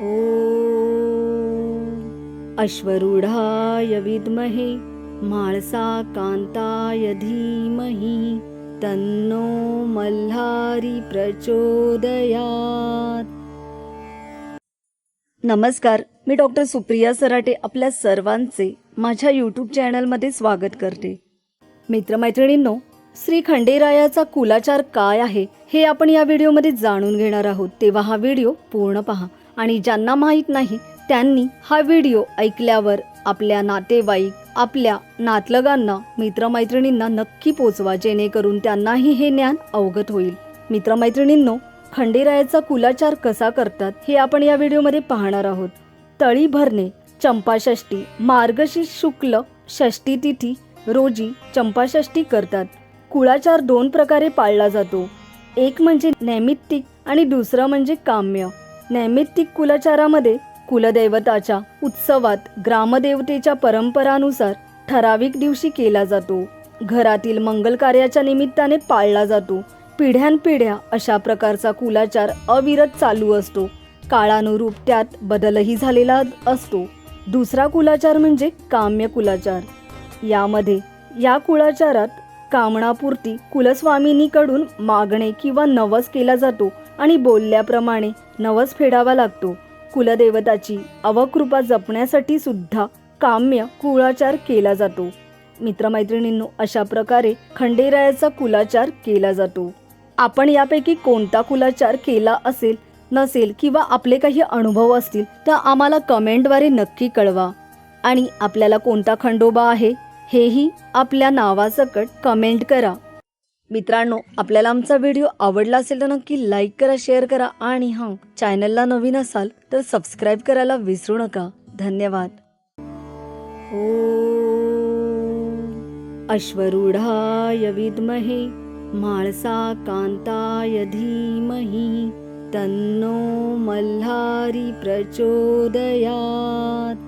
ॐ अश्वरूढाय विद्महे म्हाळसा कांताय धीमहि तन्नो मल्हारी प्रचोदयात। नमस्कार मी डॉक्टर सुप्रिया सराटे आपल्या सर्वांचे माझ्या यूट्यूब चॅनलमध्ये स्वागत करते. मित्रमैत्रिणींनो श्री खंडेरायाचा कुलाचार काय आहे हे आपण या व्हिडिओमध्ये जाणून घेणार आहोत. तेव्हा हा व्हिडिओ पूर्ण पहा आणि ज्यांना माहीत नाही त्यांनी हा व्हिडिओ ऐकल्यावर आपल्या नातेवाईक आपल्या नातलगांना मित्रमैत्रिणींना नक्की पोचवा जेणेकरून त्यांनाही हे ज्ञान अवगत होईल. मित्रमैत्रिणींनो खंडेरायाचा कुलाचार कसा करतात हे आपण या व्हिडिओमध्ये पाहणार आहोत. तळी भरणे चंपाषष्ठी मार्गशीर्ष शुक्ल षष्टी तिथी रोजी चंपाषष्ठी करतात. कुळाचार दोन प्रकारे पाळला जातो. एक म्हणजे नैमित्तिक आणि दुसरं म्हणजे काम्य. नैमित्तिक कुलाचारामध्ये कुलदैवताच्या उत्सवात ग्रामदेवतेच्या परंपरानुसार ठराविक दिवशी केला जातो. घरातील मंगल कार्याच्या निमित्ताने पाळला जातो. पिढ्यानपिढ्या अशा प्रकारचा कुलाचार अविरत चालू असतो. काळानुरूप त्यात बदलही झालेला असतो. दुसरा कुलाचार म्हणजे काम्य कुलाचार यामध्ये या कुलाचारात कामनापुरती कुलस्वामिनीकडून मागणे किंवा नवस केला जातो आणि बोलल्याप्रमाणे नवस फेडावा लागतो. कुलदेवताची अवकृपा जपण्यासाठी सुद्धा काम्य कुळाचार केला जातो. मित्रमैत्रिणींनो अशा प्रकारे खंडेरायाचा कुलाचार केला जातो. आपण यापैकी कोणता कुलाचार केला असेल नसेल किंवा आपले काही अनुभव असतील तर आम्हाला कमेंटद्वारे नक्की कळवा. आणि आपल्याला कोणता खंडोबा आहे हेही आपल्या नावासकट कमेंट करा. मित्रांनो आपल्याला आमचा व्हिडिओ आवडला असेल तर नक्की लाईक करा शेअर करा आणि हां चॅनलला नवीन असाल तर सबस्क्राईब करायला विसरू नका. धन्यवाद. ओ अश्वरूढाय विद्महे म्हाळसा कांताय धीमही तन्नो मल्हारी प्रचोदयात्.